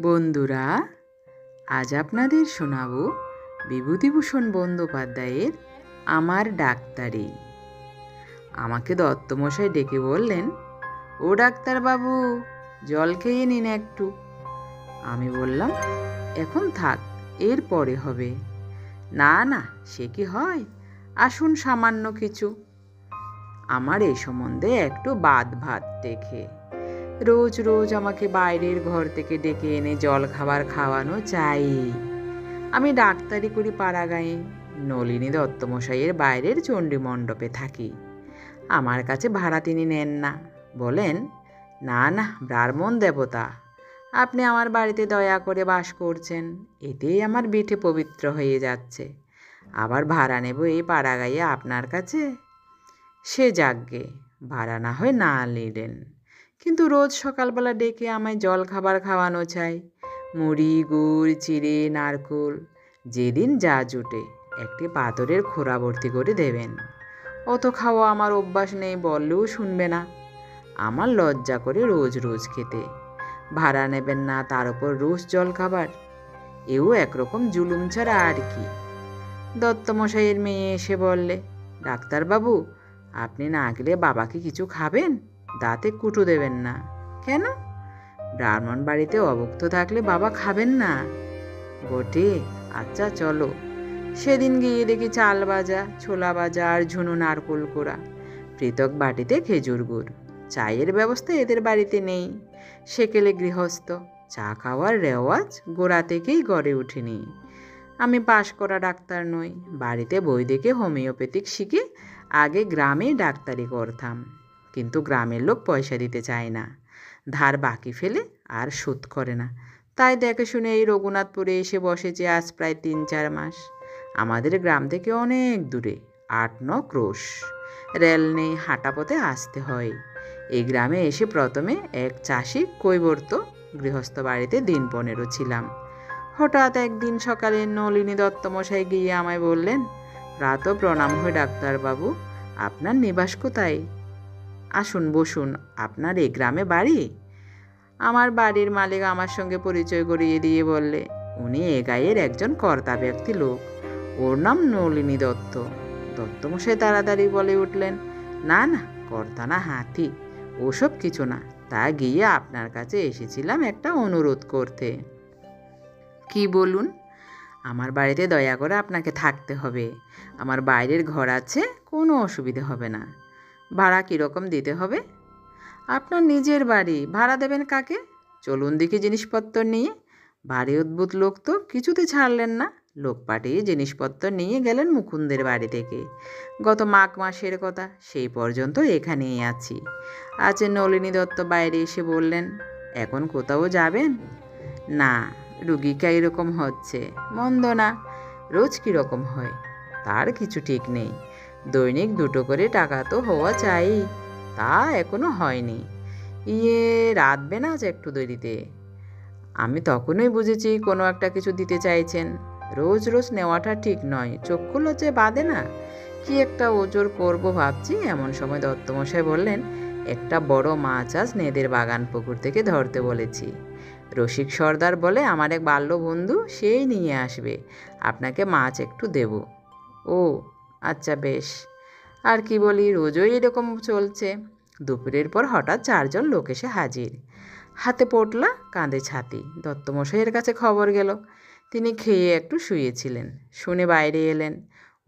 বন্ধুরা, আজ আপনাদের শোনাব বিভূতিভূষণ বন্দ্যোপাধ্যায়ের আমার ডাক্তারি। আমাকে দত্তমশাই ডেকে বললেন, ও ডাক্তারবাবু, জল খেয়ে নিন একটু। আমি বললাম, এখন থাক, এর পরে হবে। না না, সে কি হয়? আসুন সামান্য কিছু। আমার এই সম্বন্ধে একটু বাদ ভাত দেখে রোজ রোজ আমাকে বাইরের ঘর থেকে ডেকে এনে জল খাবার খাওয়ানো চাই। আমি ডাক্তারি করি পাড়াগাঁয়ে, নলিনী দত্তমশাইয়ের বাইরের চণ্ডী মণ্ডপে থাকি। আমার কাছে ভাড়া তিনি নেন না। বলেন, না না, ব্রাহ্মণ দেবতা, আপনি আমার বাড়িতে দয়া করে বাস করছেন। এতেই আমার বিঠে পবিত্র হয়ে যাচ্ছে। আবার ভাড়া নেব এই পাড়াগাঁয়ে আপনার কাছে? সে যাগ্যে ভাড়া না হয় না নিলেন। কিন্তু রোজ সকালবেলা ডেকে আমায় জল খাবার খাওয়ানো চাই। মুড়ি, গুড়, চিড়ে, নারকোল, যেদিন যা জুটে, একটি পাথরের খোরা ভর্তি করে দেবেন। অত খাওয়া আমার অভ্যাস নেই বললেও শুনবে না। আমার লজ্জা করে রোজ রোজ খেতে। ভাড়া নেবেন না তার উপর রোজ জল খাবার। এও একরকম জুলুম ছাড়া আর কি। দত্তমশাইয়ের মেয়ে এসে বললে, ডাক্তারবাবু, আপনি না গেলে বাবাকে কিছু খাবেন? দাঁতে কুটু দেবেন না। কেন? ব্রাহ্মণ বাড়িতে অভুক্ত থাকলে বাবা খাবেন না। বটে আচ্ছা চলো। সেদিন গিয়ে দেখি চাল ভাজা, ছোলা ভাজা আর ঝুনো নারকোল কোড়া। পৃথক বাটিতে খেজুর গুড়। চায়ের ব্যবস্থা এদের বাড়িতে নেই। সেকেলে গৃহস্থ। চা খাওয়ার রেওয়াজ গোড়া থেকেই গড়ে উঠেনি আমি পাশ করা ডাক্তার নই। বাড়িতে বই দেখে হোমিওপ্যাথিক শিখে আগে গ্রামে ডাক্তারি করতাম। কিন্তু গ্রামের লোক পয়সা দিতে চায় না। ধার বাকি ফেলে আর শোধ করে না। তাই দেখে শুনে এই রঘুনাথপুরে এসে বসেছে আজ প্রায় তিন চার মাস। আমাদের গ্রাম থেকে অনেক দূরে, আট ন ক্রোশ রেল নেই হাঁটা পথে আসতে হয়। এই গ্রামে এসে প্রথমে এক চাষি কৈবর্ত গৃহস্থ বাড়িতে দিন পনেরো ছিলাম। হঠাৎ একদিন সকালে নলিনী দত্তমশাই গিয়ে আমায় বললেন প্রাত প্রণাম হয় ডাক্তারবাবু। আপনার নিবাস কোথায়? আসুন, বসুন, আপনার এই গ্রামে বাড়ি? আমার বাড়ির মালিক আমার সঙ্গে পরিচয় করিয়ে দিয়ে বললে, উনি এ গায়ের একজন কর্তা ব্যক্তি লোক। ওর নাম নলিনী দত্ত। দত্তমশাই তাড়াতাড়ি বলে উঠলেন, না না, কর্তা না হাতি, ওসব কিছু না। তা গিয়ে আপনার কাছে এসেছিলাম একটা অনুরোধ করতে। কি বলুন? আমার বাড়িতে দয়া করে আপনাকে থাকতে হবে। আমার বাইরের ঘর আছে, কোনো অসুবিধে হবে না। ভাড়া কীরকম দিতে হবে? আপনার নিজের বাড়ি, ভাড়া দেবেন কাকে? চলুন দেখি জিনিসপত্র নিয়ে। বাড়ি অদ্ভুত লোক তো, কিছুতে ছাড়লেন না। লোক পাঠিয়ে জিনিসপত্র নিয়ে গেলেন মুকুন্দের বাড়ি থেকে। গত মাঘ মাসের কথা, সেই পর্যন্ত এখানেই আছি। আজ নলিনী দত্ত বাইরে এসে বললেন, এখন কোথাও যাবেন? না, রুগীকা এরকম হচ্ছে। মন্দ না। রোজ কীরকম হয়? তার কিছু ঠিক নেই। দৈনিক দুটো করে টাকা তো হওয়া চাই। তা এখনও হয়নি। ইয়ে রাতবে না আজ একটু দেরিতে। আমি তখনই বুঝেছি কোনো একটা কিছু দিতে চাইছেন। রোজ রোজ নেওয়াটা ঠিক নয়। চক্ষু লজ্জে বাঁধে না? কি একটা ওজোর করব ভাবছি। এমন সময় দত্তমশাই বললেন, একটা বড় মাছ আজ নেদের বাগান পুকুর থেকে ধরতে বলেছি। রসিক সর্দার বলে, আমার এক বাল্য বন্ধু সেই নিয়ে আসবে। আপনাকে মাছ একটু দেব। ও আচ্ছা বেশ। আর কি বলি, রোজই এরকম চলছে। দুপুরের পর হঠাৎ চারজন লোক এসে হাজির। হাতে পটলা, কাঁধে ছাতি। দত্তমশাইয়ের কাছে খবর গেল। তিনি খেয়ে একটু শুয়েছিলেন, শুনে বাইরে এলেন।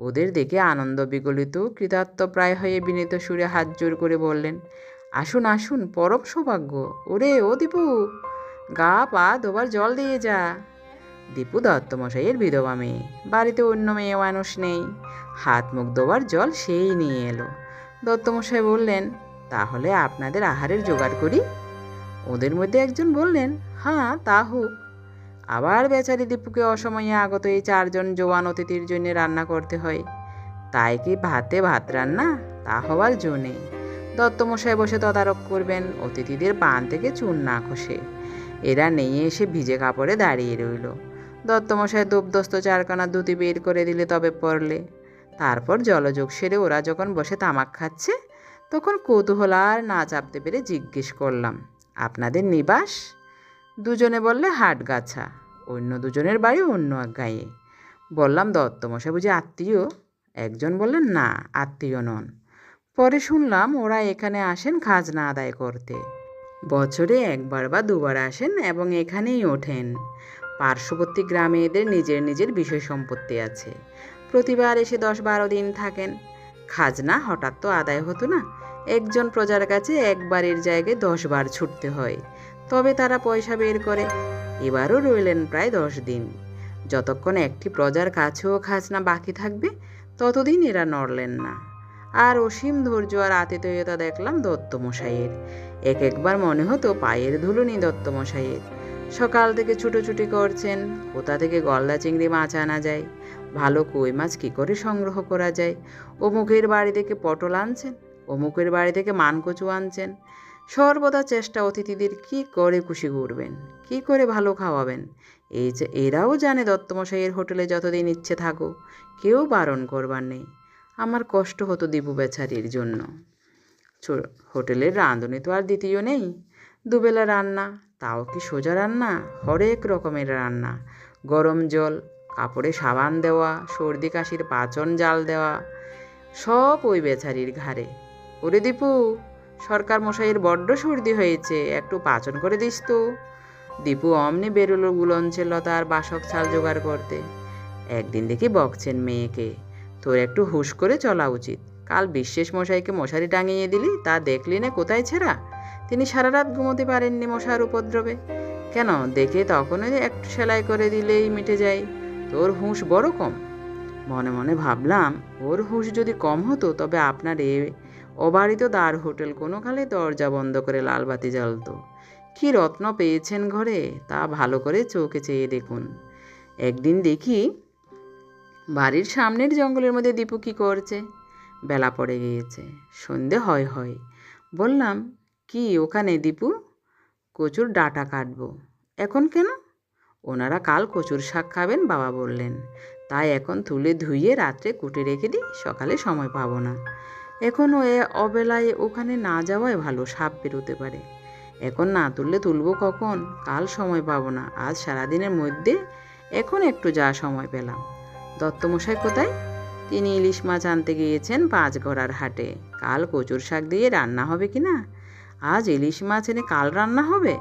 ওদের দেখে আনন্দ বিগলিত, কৃতার্থ প্রায় হয়ে বিনীত সুরে হাত জোর করে বললেন, আসুন আসুন, পরম সৌভাগ্য। ওরে ও দীপু গা, পা, ধোবার জল দিয়ে যা। দীপু দত্তমশাইয়ের বিধবা মেয়ে। বাড়িতে অন্য মেয়ে মানুষ নেই। হাত মুখ ধোবার জল সেই নিয়ে এলো। দত্তমশাই বললেন, তাহলে আপনাদের আহারের জোগাড় করি? ওদের মধ্যে একজন বললেন হ্যাঁ তা হোক। আবার বেচারি দীপুকে অসময়ে আগত এই চারজন জোয়ান অতিথির জন্য রান্না করতে হয়। তাই কি ভাতে ভাত রান্না? তা হওয়ার জো নেই। দত্তমশাই বসে তদারক করবেন, অতিথিদের পান থেকে চুন না খসে। এরা নিয়ে এসে ভিজে কাপড়ে দাঁড়িয়ে রইল। দত্তমশাই দুবদস্ত চারখানা দুটি বের করে দিলে তবে পড়লে তারপর জলযোগ সেরে ওরা যখন বসে তামাক খাচ্ছে, তখন কৌতূহল আর না চাপতে পেরে জিজ্ঞেস করলাম, আপনাদের নিবাস? দুজনে বললে হাটগাছা অন্য দুজনের বাড়ি অন্য এক গাঁয়ে বললাম, দত্তমশাই বুঝি আত্মীয়? একজন বললেন, না, আত্মীয় নন। পরে শুনলাম, ওরা এখানে আসেন খাজনা আদায় করতে। বছরে একবার বা দুবার আসেন এবং এখানেই ওঠেন। পার্শ্ববর্তী গ্রামে এদের নিজের নিজের বিষয় সম্পত্তি আছে। প্রতিবার এসে দশ বারো দিন থাকেন। খাজনা হঠাৎ তো আদায় হতো না। একজন প্রজার কাছে একবারের জায়গায় দশ বার ছুটতে হয়। তবে তারা পয়সা বের করে। এবারও রইলেন প্রায় দশ দিন। যতক্ষণ একটি প্রজার কাছেও খাজনা বাকি থাকবে, ততদিন এরা নড়লেন না। আর অসীম ধৈর্য আর আতিথেয়তা দেখলাম দত্তমশাইয়ের। এক একবার মনে হতো পায়ের ধুলুনি দত্তমশাইয়ের। সকাল থেকে ছুটোছুটি করছেন। কোথা থেকে গলদা চিংড়ি মাছ আনা যায়? ভালো কই মাছ কী করে সংগ্রহ করা যায়? অমুকের বাড়ি থেকে পটল আনছেন, অমুকের বাড়ি থেকে মানকচু আনছেন। সর্বদা চেষ্টা অতিথিদের কি করে খুশি করবেন, কি করে ভালো খাওয়াবেন? এই যে এরাও জানে দত্তমশাইয়ের হোটেলে যতদিন ইচ্ছে থাকো কেউ বারণ করবার নেই। আমার কষ্ট হতো দীপু বেচারির জন্য। হোটেলের রাঁধুনি তো আর দ্বিতীয় নেই। দুবেলা রান্না, তাও কি সোজা রান্না? হরেক রকমের রান্না। গরম জল, কাপড়ে সাবান দেওয়া, সর্দি কাশির পাচন জাল দেওয়া, সব ওই বেচারির ঘাড়ে। ওরে দীপু, সরকার মশাইয়ের বড্ড সর্দি হয়েছে, একটু পাচন করে দিস তো। দীপু অমনি বেরোলো গুলঞ্চে লতার বাসক ছাল জোগাড় করতে। একদিন দেখি বকছেন মেয়েকে। তোর একটু হুশ করে চলা উচিত। কাল বিশ্বেষ মশাইকে মশারি টাঙিয়ে দিলি, তা দেখলি না কোথায় ছেঁড়া? তিনি সারা রাত ঘুমোতে পারেননি মশার উপদ্রবে। কেন? দেখে তখনই একটু সেলাই করে দিলেই মিটে যায়। তোর হুঁশ বড় কম। মনে মনে ভাবলাম, ওর হুঁশ যদি কম হতো, তবে আপনার এ অবারিত দ্বার হোটেল কোনো কালে দরজা বন্ধ করে লালবাতি জ্বালতো। কি রত্ন পেয়েছেন ঘরে, তা ভালো করে চোখে চেয়ে দেখুন। একদিন দেখি, বাড়ির সামনের জঙ্গলের মধ্যে দীপু কী করছে? বেলা পড়ে গিয়েছে। সন্ধে হয় হয়। বললাম কি ওখানে দীপু? কচুর ডাটা কাটবো। এখন কেন? ওনারা কাল কচুর শাক খাবেন, বাবা বললেন। তাই এখন তুলে ধুইয়ে রাত্রে কুটে রেখে দিই, সকালে সময় পাবো না। এখন ও অবেলায় ওখানে না যাওয়াই ভালো, সাপ বেরোতে পারে। এখন না তুললে তুলবো কখন? কাল সময় পাবো না, আজ সারাদিনের মধ্যে এখন একটু যা সময় পেলাম। দত্তমশাই কোথায়? তিনি ইলিশ মাছ আনতে গিয়েছেন পাঁচ গড়ার হাটে। কাল কচুর শাক দিয়ে রান্না হবে কি না আজ ইলিশ মাছ এনে কাল রান্না হবে?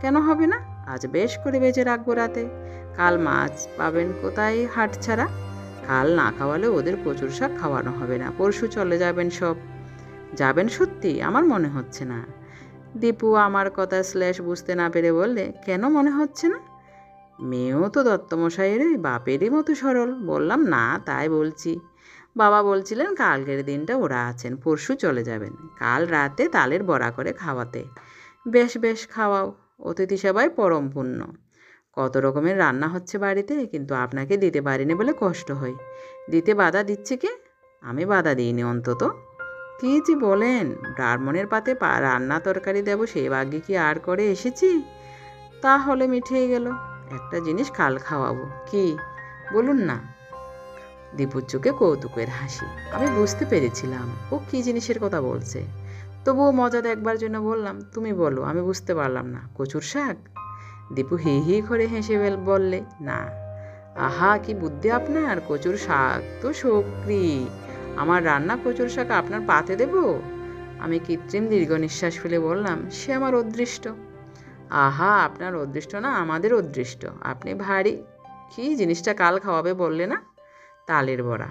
কেন হবে না? আজ বেশ করে বেঁচে রাখব রাতে। কাল মাছ পাবেন কোথায় হাট ছাড়া? কাল না খাওয়ালে ওদের কচুর শাক খাওয়ানো হবে না। পরশু চলে যাবেন সব। যাবেন সত্যি, আমার মনে হচ্ছে না। দীপু আমার কথা স্ল্যাশ বুঝতে না পেরে বললে, কেন মনে হচ্ছে না? মেয়েও তো দত্তমশাইয়ের ওই বাপেরই মতো সরল। বললাম, না, তাই বলছি। বাবা বলছিলেন, কালকের দিনটা ওরা আছেন, পরশু চলে যাবেন। কাল রাতে তালের বড়া করে খাওয়াতে। বেশ বেশ, খাওয়াও। অতিথি সেবায় পরম কত রকমের রান্না হচ্ছে বাড়িতে, কিন্তু আপনাকে দিতে পারিনি বলে কষ্ট হয়। দিতে বাধা দিচ্ছে কে? আমি বাধা দিইনি অন্তত। কী যে বলেন? ব্রাহ্মণের পাতে পা, রান্না তরকারি দেবো সেই ভাগ্যে কি আর করে এসেছি? তাহলে মিঠিয়ে গেল। একটা জিনিস কাল খাওয়াবো। কি? বলুন না। দীপুর চোখে কৌতুকের হাসি। আমি বুঝতে পেরেছিলাম, ও কী জিনিসের কথা বলছে। তবুও মজা দেখবার জন্য বললাম, তুমি বলো, আমি বুঝতে পারলাম না। কচুর শাক? দীপু হি হি করে হেসে বেল- বললে, না। আহা, কি বুদ্ধি আপনার? কচুর শাক তো সক্রি আমার রান্না কচুর শাক আপনার পাতে দেব? আমি কৃত্রিম দীর্ঘ নিঃশ্বাস ফেলে বললাম, সে আমার অদৃষ্ট। আহা, আপনার অদৃষ্ট না, আমাদের অদৃষ্ট। আপনি ভারী। কি জিনিসটা কাল খাওয়াবে বললে না? তালের বড়া।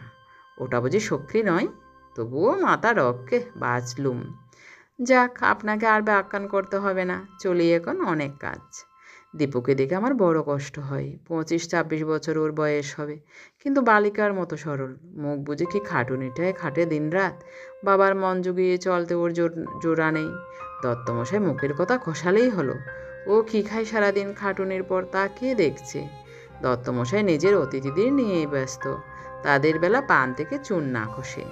ওটা বুঝি সক্রি নয়? তবুও মাথা রক্ষে বাঁচলুম। যাক, আপনাকে আর ব্যাখ্যান করতে হবে না, চলি এখন অনেক কাজ। দীপুকে দেখে আমার বড় কষ্ট হয়। পঁচিশ, ছাব্বিশ বছর ওর বয়স হবে। কিন্তু বালিকার মতো সরল। মুখ বুঝে কি খাটুনিটায় খাটে দিনরাত? বাবার মন জুগিয়ে চলতে ওর জোর, জোড়া নেই। দত্তমশাই মুখের কথা খসালেই হলো। ও কী খায় সারাদিন খাটুনির পর তা কে দেখছে? দত্তমশাই নিজের অতিথিদের নিয়েই ব্যস্ত। তাদের বেলা পান থেকে চুন না খসে।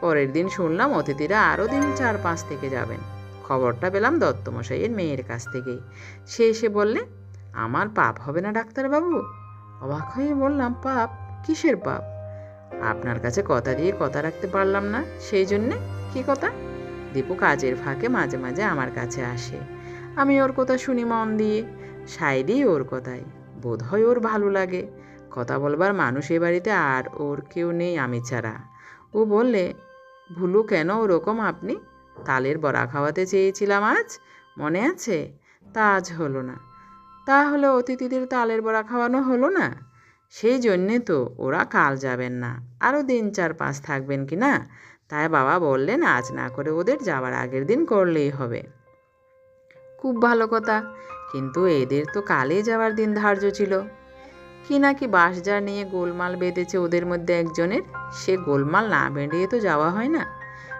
পরের দিন শুনলাম অতিথিরা আরও দিন চার পাঁচ থেকে যাবেন। খবরটা পেলাম দত্তমশাইয়ের মেয়ের কাছ থেকে। সে এসে বললে, আমার পাপ হবে না, ডাক্তারবাবু? অবাক হয়ে বললাম, পাপ? কিসের পাপ? আপনার কাছে কথা দিয়ে কথা রাখতে পারলাম না, সেই জন্যে? কি কথা? দীপু কাজের ফাঁকে মাঝে মাঝে আমার কাছে আসে। আমি ওর কথা শুনি মন দিয়ে। সাইডেই ওর কথায় বোধ হয় ওর ভালো লাগে। কথা বলবার মানুষ এ বাড়িতে আর ওর কেউ নেই আমি ছাড়া। ও বললে, ভুলু কেন ওরকম আপনি? তালের বড়া খাওয়াতে চেয়েছিলাম আজ, মনে আছে? তা আজ হলো না। তাহলে অতিথিদের তালের বড়া খাওয়ানো হলো না? সেই জন্যে তো ওরা কাল যাবেন না। আরও দিন চার পাঁচ থাকবেন কি না? তাই বাবা বললেন, আজ না করে ওদের যাওয়ার আগের দিন করলেই হবে। খুব ভালো কথা। কিন্তু এদের তো কালে যাওয়ার দিন ধার্য ছিল। কি নাকি বাঁশঝা নিয়ে গোলমাল বেঁধেছে ওদের মধ্যে একজনের? সে গোলমাল না বেঁধিয়ে তো যাওয়া হয় না।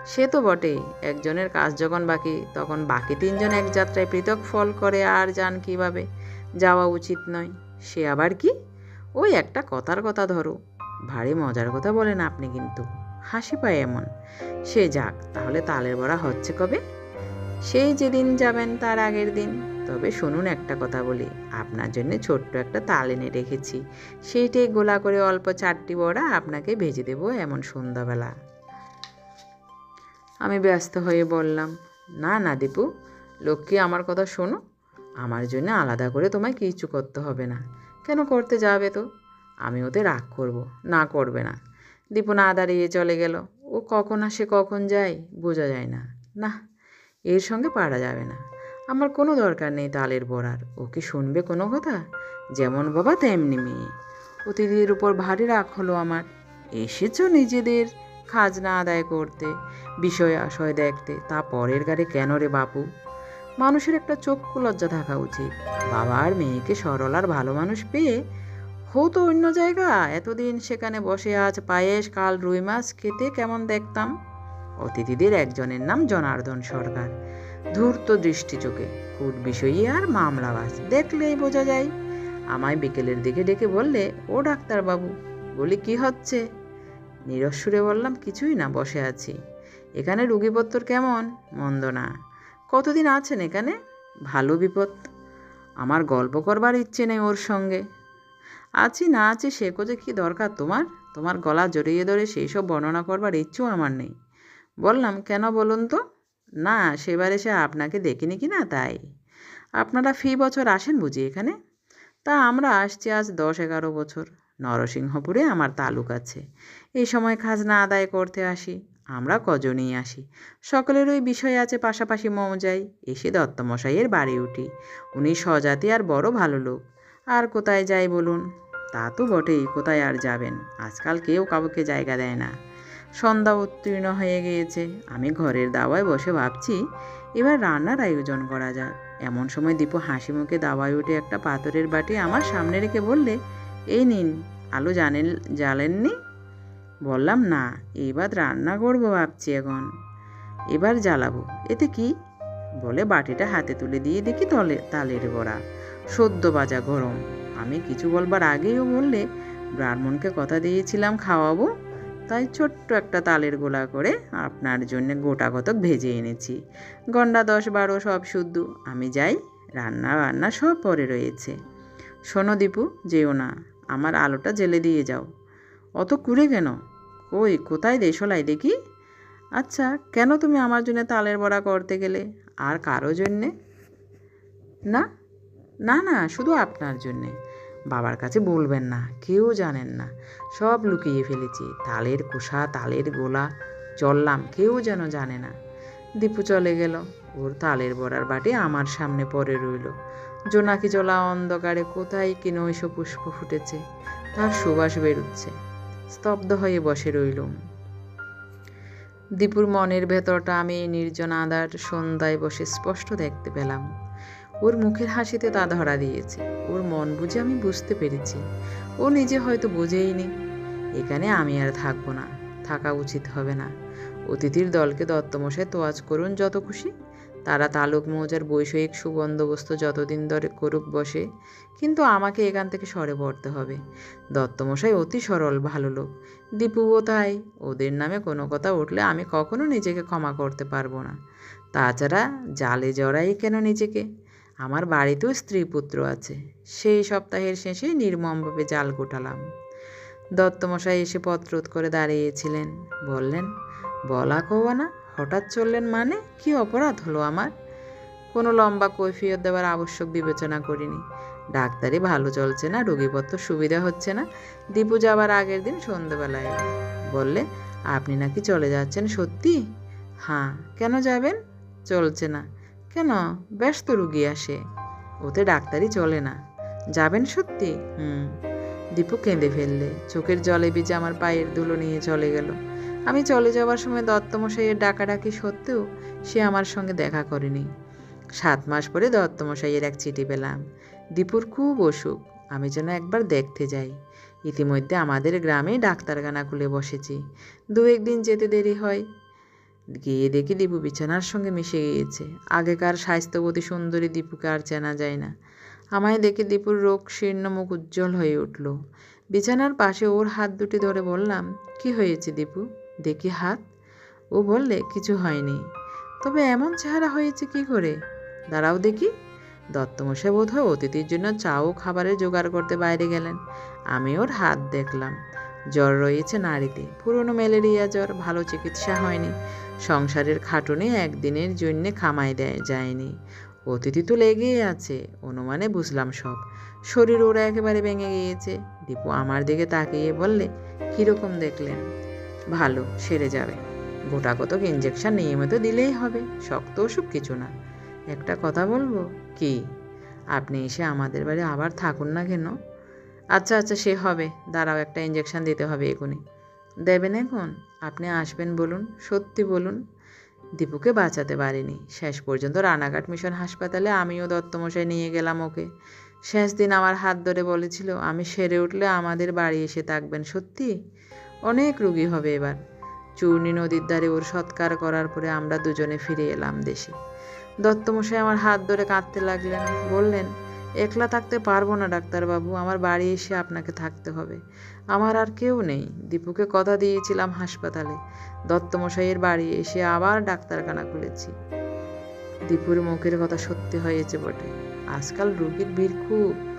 সে তো বটেই, একজনের কাজ যখন বাকি, তখন বাকি তিনজন এক যাত্রায় পৃথক ফল করে আর যান কীভাবে? যাওয়া উচিত নয়। সে আবার কি? ওই একটা কথার কথা ধরো। ভারী মজার কথা বলেন আপনি কিন্তু। হাসি পায় এমন। সে যাক, তাহলে তালের বড়া হচ্ছে কবে? সেই যেদিন যাবেন তার আগের দিন। তবে শুনুন একটা কথা বলি। আপনার জন্য ছোট্ট একটা তাল এনে রেখেছি। সেইটাই গোলা করে অল্প চারটি বড়া আপনাকে ভেজে দেবো এমন সন্ধ্যাবেলা। আমি ব্যস্ত হয়ে বললাম, না না, দীপু, লক্ষ্মী, আমার কথা শোনো। আমার জন্য আলাদা করে তোমায় কিছু করতে হবে না। কেন করতে যাবে তো? আমি ওতে রাগ করব, না করবে না। দীপু না দাঁড়িয়ে চলে গেল। ও কখন আসে, কখন যায়, বোঝা যায় না। না এর সঙ্গে পারা যাবে না। আমার কোনো দরকার নেই তালের বড়ার ও কি শুনবে কোনো কথা? যেমন বাবা, তেমনি মেয়ে। অতিথিদের উপর ভারী রাগ হলো আমার। এসেছ নিজেদের খাজনা আদায় করতে, বিষয় আশয় দেখতে, তা পরের গাড়ি কেন রে বাপু? মানুষের একটা চক্ষু লজ্জা থাকা উচিত। বাবা আর মেয়েকে সরল আর ভালো মানুষ পেয়ে হতো অন্য জায়গা। এতদিন সেখানে বসে আজ পায়েস, কাল রুই মাছ খেতে কেমন দেখতাম? অতিথিদের একজনের নাম জনার্দন সরকার। ধূর্ত দৃষ্টি চোখে কুট বিষয়ী আর মামলাবাজ। দেখলেই বোঝা যায়। আমায় বিকেলের দিকে ডেকে বললে, ও ডাক্তারবাবু, বলি কি হচ্ছে? নিরস্বরে বললাম, কিছুই না, বসে আছি। এখানে রুগীপত্তর কেমন? মন্দ না। কতদিন আছেন এখানে? ভালো বিপদ। আমার গল্প করবার ইচ্ছে নেই ওর সঙ্গে। আছি না আছি, সে কোজে কী দরকার তোমার? তোমার গলা জড়িয়ে ধরে সেই সব বর্ণনা করবার ইচ্ছেও আমার নেই। বললাম, কেন বলুন তো? না, সেবার এসে আপনাকে দেখিনি কি না তাই? আপনারা ফি বছর আসেন বুঝি এখানে? তা আমরা আসছি আজ দশ এগারো বছর। নরসিংহপুরে আমার তালুক আছে। এই সময় খাজনা আদায় করতে আসি। আমরা কজনই আসি। সকলের ওই বিষয় আছে পাশাপাশি মৌজাই। এসে দত্তমশাইয়ের বাড়ি উঠি। উনি স্বজাতি আর বড় ভালো লোক। আর কোথায় যাই বলুন? তা তো বটেই, কোথায় আর যাবেন? আজকাল কেউ কাউকে জায়গা দেয় না। সন্ধ্যা উত্তীর্ণ হয়ে গিয়েছে। আমি ঘরের দাওয়ায় বসে ভাবছি, এবার রান্নার আয়োজন করা যাক। এমন সময় দীপু হাসি মুখে দাওয়ায় উঠে একটা পাথরের বাটি আমার সামনে রেখে বললে, এই নিন, আলু জানেন, জ্বালেননি? বললাম, না এবার রান্না করব ভাবছি এখন। এবার জ্বালাবো, এতে কি? বলে বাটিটা হাতে তুলে দিয়ে দেখি তলে, তালের বড়া, সদ্য বাজা গরম। আমি কিছু বলবার আগেও বললে, ব্রাহ্মণকে কথা দিয়েছিলাম, খাওয়াবো? তাই ছোট্ট একটা তালের গোলা করে আপনার জন্য গোটা কতক ভেজে এনেছি। গন্ডা দশ বারো সব শুদ্ধ। আমি যাই, রান্না বান্না সব পরে রয়েছে। শোনো দীপু, যেও না, আমার আলোটা জেলে দিয়ে যাও। অত কুড়ে কেন? কই, কোথায় দেশলাই দেখি? আচ্ছা কেন তুমি আমার জন্য তালের বড়া করতে গেলে? আর কারও জন্যে? না না না, শুধু আপনার জন্যে। বাবার কাছে বলবেন না, কেউ জানেন না। সব লুকিয়ে ফেলেছি, তালের কোষা তালের গোলা, চললাম, কেউ যেন জানে না। দীপু চলে গেল, ওর তালের বড়ার বাটি আমার সামনে পড়ে রইল। জোনাকি জলা অন্ধকারে কোথায় কি নৈশ পুষ্প ফুটেছে, তার সুবাস বেরুচ্ছে। স্তব্ধ হয়ে বসে রইলুম। দীপুর মনের ভেতরটা আমি নির্জন আদার সন্ধ্যায় বসে স্পষ্ট দেখতে পেলাম। ওর মুখের হাসিতে তা ধরা দিয়েছে। ওর মন বুঝে আমি বুঝতে পেরেছি। ও নিজে হয়তো বুঝেইনি। এখানে আমি আর থাকব না। থাকা উচিত হবে না। অতিথির দলকে দত্তমশাই তোয়াজ করুন যত খুশি। তারা তালুক মৌজার বৈষয়িক সুবন্দোবস্ত যতদিন ধরে করুক বসে, কিন্তু আমাকে এখান থেকে সরে পড়তে হবে। দত্তমশাই অতি সরল, ভালো লোক। দীপুও তাই। ওদের নামে কোনো কথা উঠলে আমি কখনো নিজেকে ক্ষমা করতে পারব না। তাছাড়া জালে জড়াই কেন নিজেকে? আমার বাড়িতেও স্ত্রী পুত্র আছে। সেই সপ্তাহের শেষে নির্মমভাবে জাল গোটালাম। দত্তমশাই এসে পত্রোধ করে দাঁড়িয়েছিলেন। বললেন, বলা কওয়া না, হঠাৎ চললেন মানে? কি অপরাধ হলো আমার? কোনো লম্বা কৈফিয়ত দেওয়ার আবশ্যক বিবেচনা করিনি। ডাক্তারি ভালো চলছে না, রোগীপত্র সুবিধা হচ্ছে না। দীপু যাবার আগের দিন সন্ধ্যেবেলায় বললে, আপনি নাকি চলে যাচ্ছেন সত্যি? হ্যাঁ কেন যাবেন? চলছে না। কেন? ব্যস্ত রুগী আসে। ওতে ডাক্তারি চলে না। যাবেন সত্যি? হুম। দীপু কেঁদে ফেললে। চোখের জলে ভিজে আমার পায়ের ধুলো নিয়ে চলে গেল। আমি চলে যাওয়ার সময় দত্তমশাইয়ের ডাকাডাকি সত্ত্বেও সে আমার সঙ্গে দেখা করেনি। সাত মাস পরে দত্তমশাইয়ের এক চিঠি পেলাম। দীপুর খুব অসুখ। আমি যেন একবার দেখতে যাই। ইতিমধ্যে আমাদের গ্রামে ডাক্তারখানা খুলে বসেছি। দু একদিন যেতে দেরি হয়। গিয়ে দেখি দীপু বিছানার সঙ্গে মিশে গিয়েছে। আগেকার স্বাস্থ্যবতী সুন্দরী দীপুকে আর চেনা যায় না। আমায় দেখে দীপুর রোগ শীর্ণ মুখ উজ্জ্বল হয়ে উঠল। বিছানার পাশে ওর হাত দুটি ধরে বললাম, কি হয়েছে দীপু? দেখি হাত। ও বললে, কিছু হয়নি। তবে এমন চেহারা হয়েছে কি করে? দাঁড়াও দেখি। দত্তমশাই বোধ হয় অতিথির জন্য চা ও খাবারের জোগাড় করতে বাইরে গেলেন। আমি ওর হাত দেখলাম। জ্বর রয়েছে নাড়িতে পুরনো ম্যালেরিয়া জ্বর, ভালো চিকিৎসা হয়নি। সংসারের খাটুনে একদিনের জন্যে খামাই দেয়, যায়নি। অতিথি তো লেগেই আছে, অনুমানে বুঝলাম সব। শরীর ওরা একেবারে ভেঙে গিয়েছে। দীপু আমার দিকে তাকিয়ে বললে, কীরকম দেখলেন? ভালো, সেরে যাবে। গোটা কতক ইঞ্জেকশন নিয়মিত দিলেই হবে, শক্ত ওষুধ কিছু না। একটা কথা বলব? কি? আপনি এসে আমাদের বাড়ি আবার থাকুন না কেন? আচ্ছা আচ্ছা সে হবে। দাঁড়াও, একটা ইঞ্জেকশন দিতে হবে এখনই দেবেন এখন? আপনি আসবেন বলুন, সত্যি বলুন। দীপুকে বাঁচাতে পারিনি। শেষ পর্যন্ত রানাঘাট মিশন হাসপাতালে আমিও দত্তমশাই নিয়ে গেলাম ওকে। শেষ দিন আমার হাত ধরে বলেছিল, আমি সেরে উঠলে আমাদের বাড়ি এসে থাকবেন, সত্যি? অনেক রুগী হবে এবার। চূর্ণী নদীর ধারে ওর সৎকার করার পরে আমরা দুজনে ফিরে এলাম দেশে। দত্তমশাই আমার হাত ধরে কাঁদতে লাগলেন। বললেন একলা থাকতে পারব না, ডাক্তারবাবু। আমার বাড়ি এসে আপনাকে থাকতে হবে। আমার আর কেউ নেই। দীপুকে কথা দিয়েছিলাম হাসপাতালে। দত্তমশাইয়ের বাড়ি এসে আবার ডাক্তারখানা খুলেছি। দীপুর মুখের কথা সত্যি হয়েছে বটে। আজকাল রোগীর ভিড় খুব।